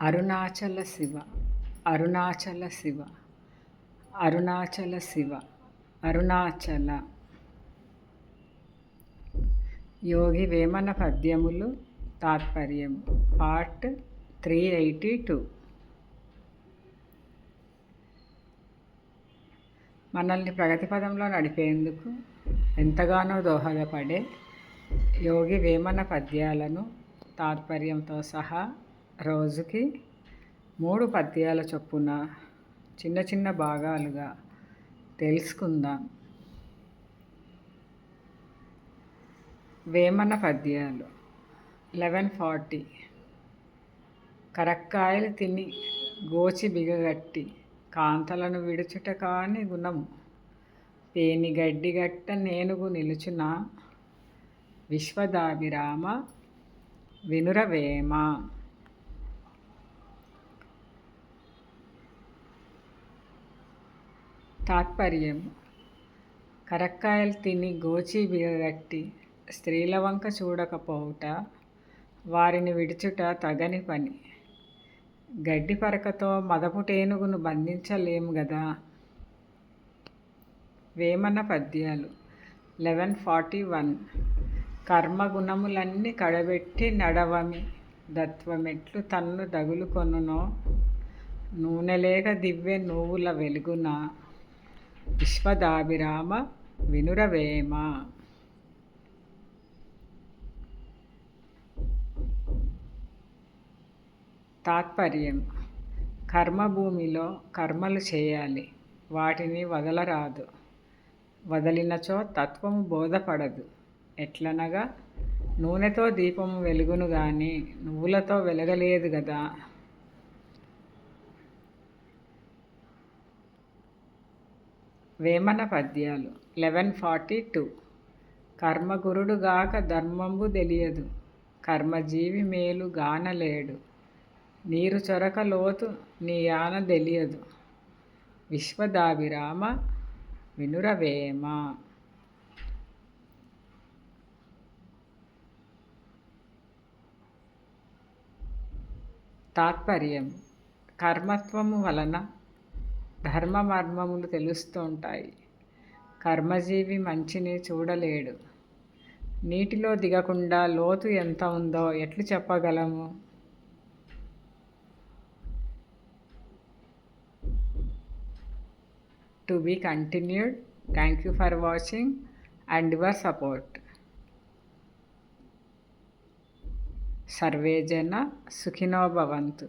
అరుణాచల శివ అరుణాచల శివ అరుణాచల శివ అరుణాచల. యోగి వేమన పద్యములు తాత్పర్యం. Part three eighty two. మనల్ని ప్రగతి పదంలో నడిపేందుకు ఎంతగానో దోహదపడే యోగి వేమన పద్యాలను తాత్పర్యంతో సహా రోజుకి మూడు పద్యాల చొప్పున చిన్న చిన్న భాగాలుగా తెలుసుకుందాం. వేమన పద్యాలు లెవెన్ ఫార్టీ కరక్కాయలు తిని గోచి బిగగట్టి కాంతలను విడుచుట కాని గుణము. పేని గడ్డిగట్ట నేనుగు నిలుచున. విశ్వదాభిరామ వినురవేమ. తాత్పర్యం. కరక్కాయలు తిని గోచి బిగగట్టి స్త్రీల వంక చూడకపోవుట వారిని విడుచుట తగని పని. గడ్డి పరకతో మదపుటేనుగును బంధించలేము గదా. వేమన పద్యాలు. Eleven forty one. కర్మగుణములన్నీ కడబెట్టి నడవమి. దత్వమెట్లు తన్ను దగులుకొనునో. నూనెలేక దివ్వె నువ్వుల వెలుగున. విశ్వదాభిరామ వినురవేమ. తాత్పర్యం. కర్మభూమిలో కర్మలు చేయాలి. వాటిని వదలరాదు. వదలినచో తత్వము బోధపడదు. ఎట్లనగా? నూనెతో దీపము వెలుగును గాని నువ్వులతో వెలగలేదు కదా వేమన పద్యాలు. లెవెన్ ఫార్టీ టూ కర్మగురుడుగాక ధర్మంబు తెలియదు. కర్మజీవి మేలు గానలేడు. నీరు చొరక లోతు నీ యాన తెలియదు. విశ్వదాభిరామ వినురవేమ. తాత్పర్యం. కర్మత్వము వలన ధర్మమర్మములు తెలుస్తూ ఉంటాయి. కర్మజీవి మంచిని చూడలేడు. నీటిలో దిగకుండా లోతు ఎంత ఉందో ఎట్లు చెప్పగలము? To be continued. Thank you for watching and your support. Survey జన సుఖినో భవంతు.